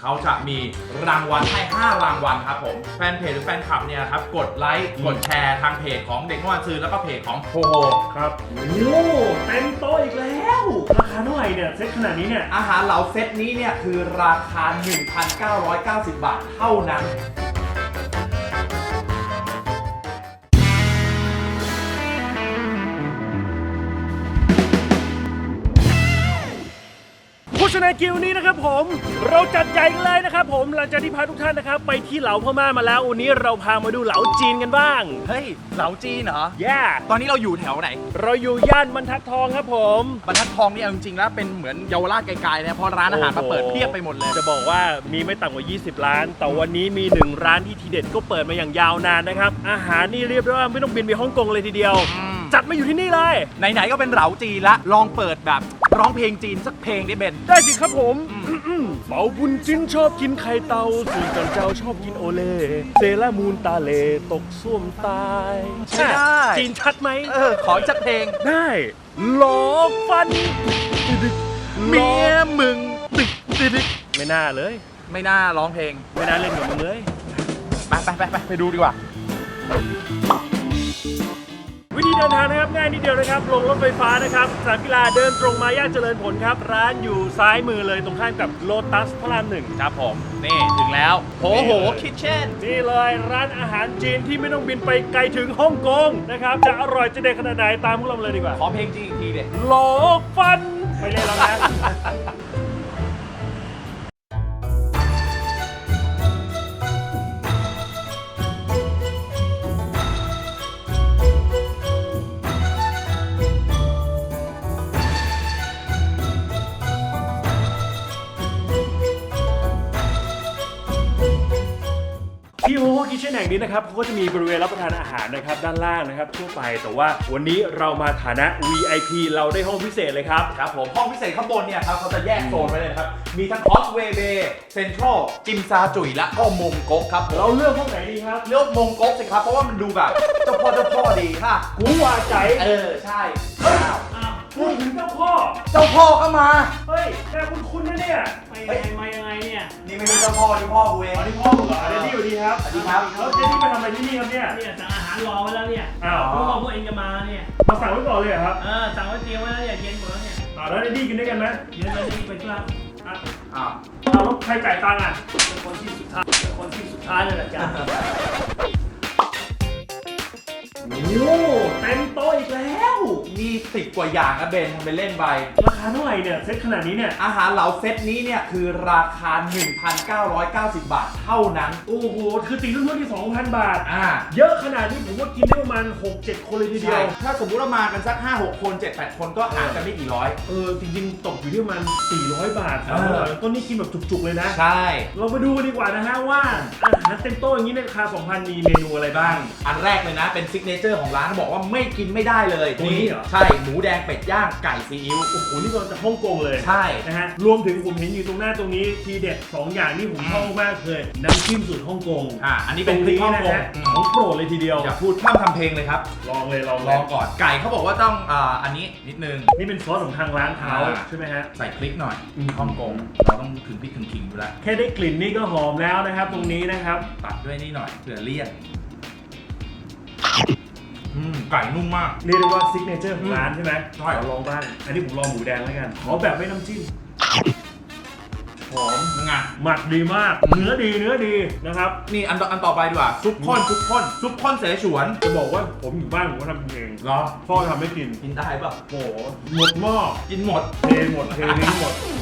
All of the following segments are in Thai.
เขาจะมีรางวัลให้ 5 รางวัลครับผมแฟนเพจหรือแฟนคลับเนี่ยครับ กดไลค์กดแชร์ทางเพจของเด็กนวดซื้อแล้วก็เพจของโฮโฮครับ โอ้เต็มโต๊ะอีกแล้ว ราคาเท่าไหร่เนี่ยเซ็ตขนาดนี้เนี่ย อาหารเหลาเซตนี้เนี่ยคือราคา 1,990 บาทเท่านั้น กิวนี้นะครับผมเราจัดใหญ่กันเลยนะครับผมหลังจากที่พาทุกท่านนะครับ ไปที่เหลาพม่ามาแล้ววันนี้เราพามาดูเหลาจีนกันบ้าง เฮ้ย เหลาจีนเหรอ แย่ ตอนนี้เราอยู่แถวไหน เราอยู่ย่านบรรทัดทองครับผม บรรทัดทองนี่เอาจริงๆแล้วเป็นเหมือนเยาวราชไกลๆนะเพราะร้านอาหารมาเปิดเพียบไปหมดเลย จะบอกว่ามีไม่ต่ำกว่า 20 ร้าน แต่วันนี้มีหนึ่งร้านที่ทีเด็ดก็เปิดมาอย่างยาวนานนะครับ อาหารนี่เรียบได้ว่าไม่ต้องบินไปฮ่องกงเลยทีเดียวอืม จัดมาอยู่ที่นี่เลย ไหนๆก็เป็นเหลาจีนละ ลองเปิดแบบร้องเพลงจีนสักเพลงได้เบน ได้สิครับผมเป่าบุญจิ้นชอบกินไข่เตาส่วนจันเจ้าชอบกินโอเล่เซรามูนตาเลตกส้วมตายไม่ได้ จีนชัดไหม เออ ขออีกสักเพลง ได้หลอกฟันดึกๆเมียมึงตึกตึกไม่น่าเลย ไม่น่าร้องเพลง ไม่น่าเล่นกับมึงเลย ไปไปไปไปไปดูดีกว่า วิธีเดินทางนะครับง่ายนิดเดียวนะครับ ลงรถไฟฟ้านะครับสนามกีฬาเดินตรงมาย่านเจริญผลครับ ร้านอยู่ซ้ายมือเลยตรงข้ามกับโลตัสพระรามหนึ่งครับผม นี่ถึงแล้วโหโหนี่เลยคิทเช่น นี่เลยร้านอาหารจีนที่ไม่ต้องบินไปไกลถึงฮ่องกงนะครับ จะอร่อยจะเด็ดขนาดไหนตามพวกเรามาเลยดีกว่าขอเพลงจีนอีกทีเด็หลอกฟันไม่เล่นแล้วนะ ที่โฮโฮคิเช่นแห่งนี้นะครับเขาก็จะมีบริเวณรับประทานอาหารนะครับด้านล่างนะครับทั่วไปแต่ว่าวันนี้เรามาฐานะ VIP เราได้ห้องพิเศษเลยครับ ครับผมห้องพิเศษข้างบนเนี่ยครับเขาจะแยกโซนไว้เลยนะครับ มีทั้งคอสเวเบเซ็นทรัลจิมซาจุยและก็มงก๊กครับผมเราเลือกห้องไหนดีครับ เลือกมงก๊กสิครับ เพราะว่ามันดูแบบเจ้าพ่อเจ้าพ่อดีค่ะกูว่าใจ เออ ใช่อ้าว พูดถึงเจ้าพ่อ เจ้าพ่อก็มา เฮ้ยแม่คุณคุณนะเนี่ยไปยังไงมายังไงเนี่ยนี่ไม่ใช่เจ้าพ่อนี่พ่อกูเองอ๋อนี่พ่อมึงเหรอเดนนี่สวัสดีครับสวัสดีครับ แล้วเดนนี่มาทำอะไรที่นี่ครับเนี่ย เนี่ยสั่งอาหารรอไว้แล้วเนี่ยอ้าวเพราะว่าพวกเองจะมาเนี่ยมาสั่งไว้ก่อนเลยเหรอครับเออสั่งไว้เตรียมไว้แล้วเนี่ยเย็นหมดแล้วเนี่ยอ่าแล้วเดนนี่กินด้วยกันไหมเดี๋ยวเราจะไปธุระอะอ้าวเอาแล้วใครจ่ายตังค์อะเป็นคนที่สุดท้ายเป็นคนที่สุดท้ายเลยละจ้าโอ้เต็มโต๊ะอีกแล้ว นี่สิบกว่าอย่างนะเบนทำไปเล่นไป ราคาเท่าไหร่เนี่ยเซ็ตขนาดนี้เนี่ย อาหารเหลาเซตนี้เนี่ยคือราคา 1,990 บาทเท่านั้น โอ้โห คือตีรุ่นๆที่ 2,000 บาท อ่า เยอะขนาดนี้ผมว่ากินได้ประมาณ 6-7 คนเลยทีเดีใช่ยวถ้าสมมุติว่ามากันสัก 5 6 คน 7 8 คนก็อาจจะไม่กี่ร้อย เออ จริงๆ ตกอยู่ที่ประมาณ 400 บาทเออ300ต้นนี้กินแบบจุกๆเลยนะ ใช่ เรามาดูกันดีกว่านะฮะว่าอาหารเต็มโต๊ะอย่างนี้ในราคา 2,000 มีเมนูอะไรบ้าง อันแรกเลยนะ เป็นซิกเนเจอร์ของร้านบอกว่าไม่กินไม่ได้เลยตัวนี้เหรอ ใช่หมูแดงเป็ดย่างไก่ซีอิ๊ว โอ้โหนี่เราจากฮ่องกงเลยใช่ นะฮะรวมถึงผมเห็นอยู่ตรงหน้าตรงนี้ทีเด็ด2อย่างที่ผมชอบมากเลยน้ำจิ้มสูตรฮ่องกงอ่าอันนี้ตเป็รนงพริกนี้ฮ่องนะกงฮะอืมของโปรดเลยทีเดียว อย่าพูดข้ามทำเพลงเลยครับ ลองเลยลองลเลอยงก่อน ไก่เขาบอกว่าต้องอ่าอันนี้นิดนึง นี่เป็นซอสของทางร้านเขาอ่า ใช่ไหมฮะ ใส่พริกหน่อยอืม ฮ่องกง เราต้องถึงพริกถึงขิงอยู่แล้ว แค่ได้กลิ่นนี่ก็หอมแล้วนะครับ ตรงนี้นะครับ ตัดด้วยนี่หน่อยเผื่อเลี่ยน อืมไก่นุ่มมาก เรียกได้ว่าซิกเนเจอร์ของร้านใช่ไหมใช่ ขอลองบ้าง อันนี้ผมลองหมูแดงแล้วกัน ขอแบบไม่น้ำจิ้ม หอม ยังไงหมักดีมาก เนื้อดีเนื้อดีนะครับ นี่อันต่ออันต่อไปดีกว่าซุปข้นซุปข้นซุปข้นเสฉวนจะบอกว่าผมอยู่บ้านผมก็ทำเอง เหรอพ่อทำให้กิน กินได้ป่ะโอ้โหหมดหม้อกินหมด เทหมดเททิ้งหมดอืม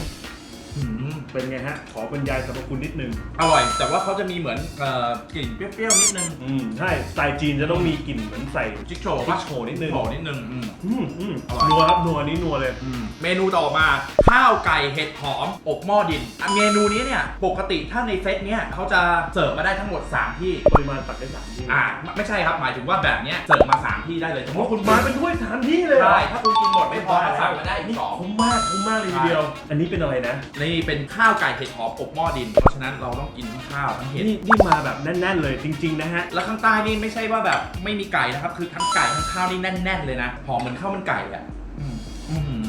เป็นไงฮะ ขอบรรยายสรรพคุณนิดนึง อร่อย แต่ว่าเขาจะมีเหมือนเอ่อกลิ่นเปรี้ยวๆนิดนึงอืมใช่สไตล์จีนจะต้องมีกลิ่นเหมือนใส่ จิ๊กโชว์จิ๊ปะกโชว์นิดนึงโชว์นิดนึงอืม อืมอืมอร่อย นัวครับนัวนี้นัวเลย อืมเมนูต่อมาข้าวไก่เห็ดหอมอบหม้อดินอะเมนูนี้เนี่ยปกติถ้าในเซตเนี่ยเขาจะเสิร์ฟมาได้ทั้งหมด 3 ที่ ปริมาณตักได้สามที่อ่าไม่ไม่ใช่ครับหมายถึงว่าแบบเนี้ยเสิร์ฟมา 3 ที่ได้เลยสมมโอ้ติคุคุณณมามาเป็นถ้วยสามที่เลยเหรอ ใช่ถ้าคุณกินหมดไม่พอก็สั่งมาได้อีกสองคุ้มมากคุ้มมากเลยทีเดียว อันนี้เป็นอะไรนะ นี่เป็นข้าวไก่เห็ดหอมอบหม้อดิน เพราะฉะนั้นเราต้องกินทั้งข้าวทั้งเห็ด นี่นี่มาแบบแน่นๆเลยจริง ๆ นะฮะ แล้วข้างใต้นี่ไม่ใช่ว่าแบบไม่มีไก่นะครับ คือทั้งไก่ทั้งข้าวนี่แน่น ๆ เลยนะ หอมเหมือนข้าวมันไก่อะอืมอื้อหือ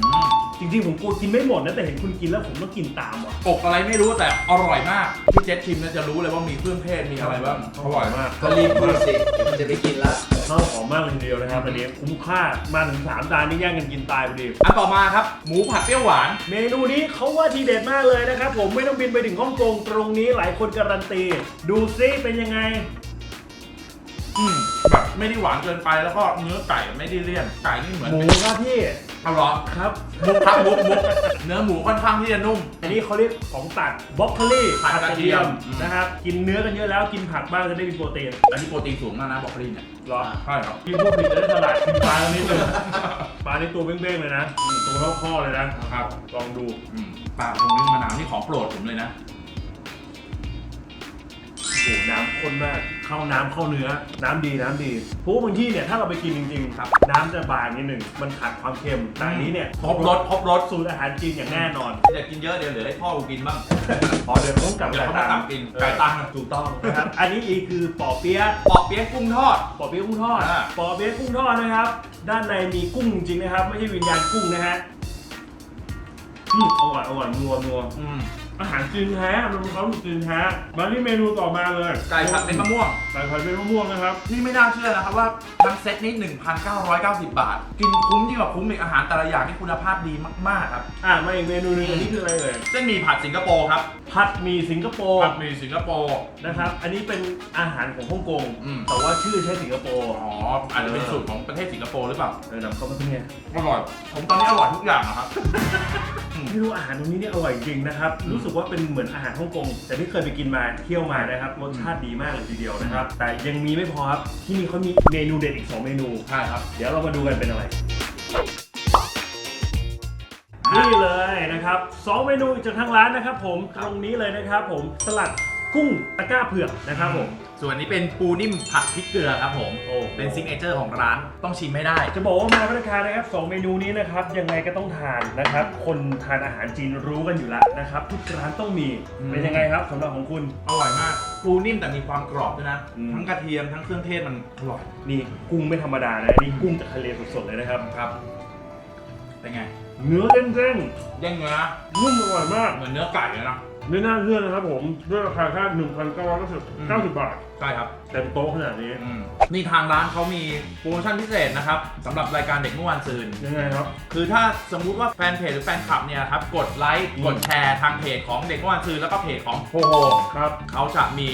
จริง ๆ ผมกลัวกินไม่หมดนะแต่เห็นคุณกินแล้วผมต้องกินตามว่ะอกอะไรไม่รู้แต่อร่อยมาก พี่เจษชิมเนี่ยจะรู้เลยว่ามีเครื่องเทศมีอะไรบ้างอร่อยมาก ก็รีบพูดสิเดี๋ยวมันจะไปกินละ ข้าวหอมมากเลยทีเดียวนะครับอันนี้คุ้มค่ามาถึงสามจานนี่แย่งกันกินตายพอดี อันต่อมาครับ หมูผัดเปรี้ยวหวาน เมนูนี้เขาว่าทีเด็ดมากเลยนะครับ ผมไม่ต้องบินไปถึงฮ่องกงตรงนี้หลายคนการันตี ดูซิเป็นยังไง อืมแบบไม่ได้หวานเกินไปแล้วก็เนื้อไก่ไม่ได้เลี่ยนไก่นี่เหมือนหมูเป็น ครับพี่ เอาเหรอครับมุกครับมุกมุกเนื้อหมูค่อนข้างที่จะนุ่ม อันนี้เขาเรียกของตัดบล็อกโคลี่ผัดกระเทียมอืม นะครับ กินเนื้อกันเยอะแล้วกินผักบ้างจะได้มีโปรตีนอันนี้โปรตีนสูงมากนะบอกลีเนี่ยเหรอใช่ครับกินพวกผิดจะได้ฉลาดกินปลาตัวนี้เลยปลาในตัวเบ้งๆเลยนะอืมตัวเท่าข้อเลยนะครับ ลองดูอืมปลาตรงนี้มะนาวนี่ของโปรดผมเลยนะ โอ้โหน้ำข้นมาก เข้าน้ำเข้าเนื้อ น้ำดีน้ำดีเพราะว่าบางที่เนี่ยถ้าเราไปกินจริงๆครับ น้ำจะบางนิดหนึ่งมันขาดความเค็มแต่อันนี้เนี่ยครบรสครบรสสูตรอาหารจีนอย่างแน่นอน อยากกินเยอะเดี๋ยวเหลือให้พ่อกูกินบ้าง พอเดินต้องกลับเดี๋ยวเขามาตักกินไก่ตังถูกต้องนะครับ อันนี้อีกคือปอเปี๊ยะ ปอกเปี๊ยะกุ้งทอด ปอเปี๊ยะกุ้งทอด อ่า ปอเปี๊ยะกุ้งทอดนะครับ ด้านในมีกุ้งจริงๆนะครับ ไม่ใช่วิญญาณกุ้งนะฮะอืมอร่อยอร่อยนัวนัวอืม อาหารจีนแท้มันเป็นเขาจีนแท้มาที่เมนูต่อมาเลยไก่ผัดเป็นมะม่วง ไก่ผัดเป็นมะม่วงนะครับ ที่ไม่น่าเชื่อนะครับว่าทั้งเซตนี้ 1,990 บาท กินคุ้มยิ่งกว่าคุ้มอีกอาหารแต่ละอย่างที่คุณภาพดีมากๆครับ อะมาอีกเมนูหนึงอันนี้คืออะไรเอ่ยเส้นหมี่ผัดสิงคโปร์ครับผัดหมี่สิงคโปร์ผัดหมี่สิงคโปร์ นะครับ อันนี้เป็นอาหารของฮ่องกง อืม แต่ว่าชื่อใช้สิงคโปร์ อ๋ออาจจะเป็นสูตรของประเทศสิงคโปร์หรือเปล่าเออนำเข้ามาที่เนี่ยอร่อย ผมตอนนี้อร่อยทุกอย่างนะครับ ไม่รู้อาหารตรงนี้เนี่ยอร่อยจริงนะครับ รู้สึกว่าเป็นเหมือนอาหารฮ่องกงแต่ที่เคยไปกินมาเที่ยวมานะครับรสชาติดีมากเลยทีเดียวนะครับ แต่ยังมีไม่พอครับที่นี่เขามีเมนูเด็ดอีก2เมนูใช่ครับ เดี๋ยวเรามาดูกันเป็นอะไรนี่เลยนะครับสองเมนูจากทางร้านนะครับ ผมตรงนี้เลยนะครับ ผมสลัดกุ้งตะกร้าเผือกนะครับผม ส่วนนี้เป็นปูนิ่มผัดพริกเกลือครับผมโอ้เป็นซิกเนเจอร์ของร้านต้องชิมไม่ได้ จะบอกว่ามาพัฒนานะครับสองเมนูนี้นะครับยังไงก็ต้องทานนะครับ คนทานอาหารจีนรู้กันอยู่แล้วนะครับ ทุกร้านต้องมีอืม เป็นยังไงครับสำหรับของคุณ อร่อยมาก ปูนิ่มแต่มีความกรอบด้วยนะ อืม ทั้งกระเทียมทั้งเครื่องเทศมันอร่อยนี่กุ้งไม่ธรรมดานะนี่กุ้งจากทะเลสดๆเลยนะครับ ครับเป็นไง เนื้อเด้งเด้งเนื้อๆนุ่มอร่อยมาก เหมือนเนื้อไก่เลยนะ ไม่น่าเชื่อนะครับผมด้วยราคาแค่หนึ่งพันเก้าร้อยเก้าสิบอืมเก้าสิบบาทใช่ครับ เต็มโต๊ะขนาดนี้อืมนี่ทางร้านเขามีโปรโมชั่นพิเศษนะครับสำหรับรายการเด็กเมื่อวานซืน ยังไงครับ คือถ้าสมมุติว่าแฟนเพจหรือแฟนคลับเนี่ยครับกดไลค์ อืม กดแชร์ทางเพจของเด็กเมื่อวานซืนแล้วก็เพจของโฮโฮครับ เขาจะมี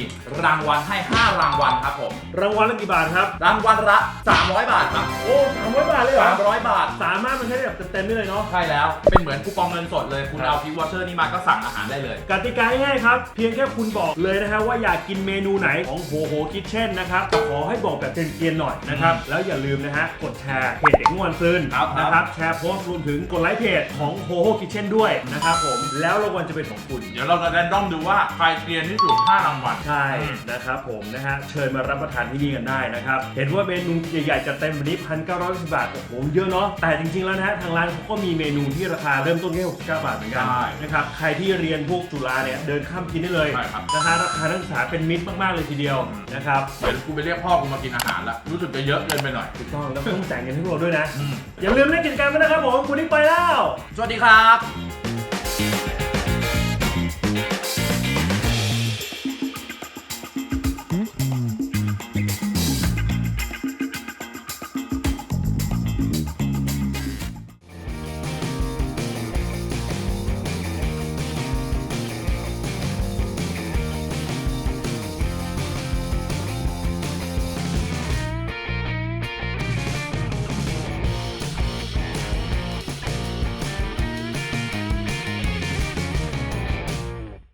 รางวัลให้ 5 รางวัลครับผม รางวัลละกี่บาทครับรางวัลละ 300 บาทครับโอ้สามร้อยบาทเลยเหรอ300 บาท สามารถมาใช้แบบเต็มๆได้เลยเนาะใช่แล้ว เป็นเหมือนคูปองเงินสดเลย คุณครับเอาพิวอเชอร์นี่มาก็สั่งอาหารได้เลย กติกาง่ายๆครับ เพียงแค่คุณบอกเลยนะฮะว่าอยากกินเมนูไหนของโฮโฮคิทเช่นนะครับขอให้บอกแบบเกรียนๆหน่อยนะครับ แล้วอย่าลืมนะฮะกดแชร์เพจเด็กม่วนซืนครับ นะครับ แชร์โพสต์รวมถึงกดไลค์เพจของโฮโฮคิทเช่นด้วยนะครับผมแล้วรางวัลจะเป็นของคุณ เดี๋ยวเราจะแรนดอมดูว่าใครเกรียนที่สุด5รางวัล ใช่นะครับผมนะฮะเชิญมารับประทานที่นี่กันได้นะครับ เห็นว่าเมนูใหญ่ๆจัดเต็มวันนี้พันเก้าร้อยบาท โอ้โห เยอะเนาะแต่จริงๆแล้วนะฮะทางร้านเขาก็มีเมนูที่ราคาเริ่มต้นแค่69บาทเหมือนกันใช่ นะครับใครที่เรียนพวกจุฬาเนี่ยเดินข้ามกินได้เลยใช่ครับ นะฮะราคานักศึกษาเป็นมิตรมากๆเลยทีเดียวนะครับเดี๋ยวกูไปเรียกพ่อกูมากินอาหารละรู้สึกจะเยอะเกินไปหน่อย ถูกต้องแล้วต้องจ่ายเงินให้พวกเราด้วยนะ อืม อย่าลืมเล่นกิจกรรมกันนะครับผมคุณนี่ไปแล้ว สวัสดีครับ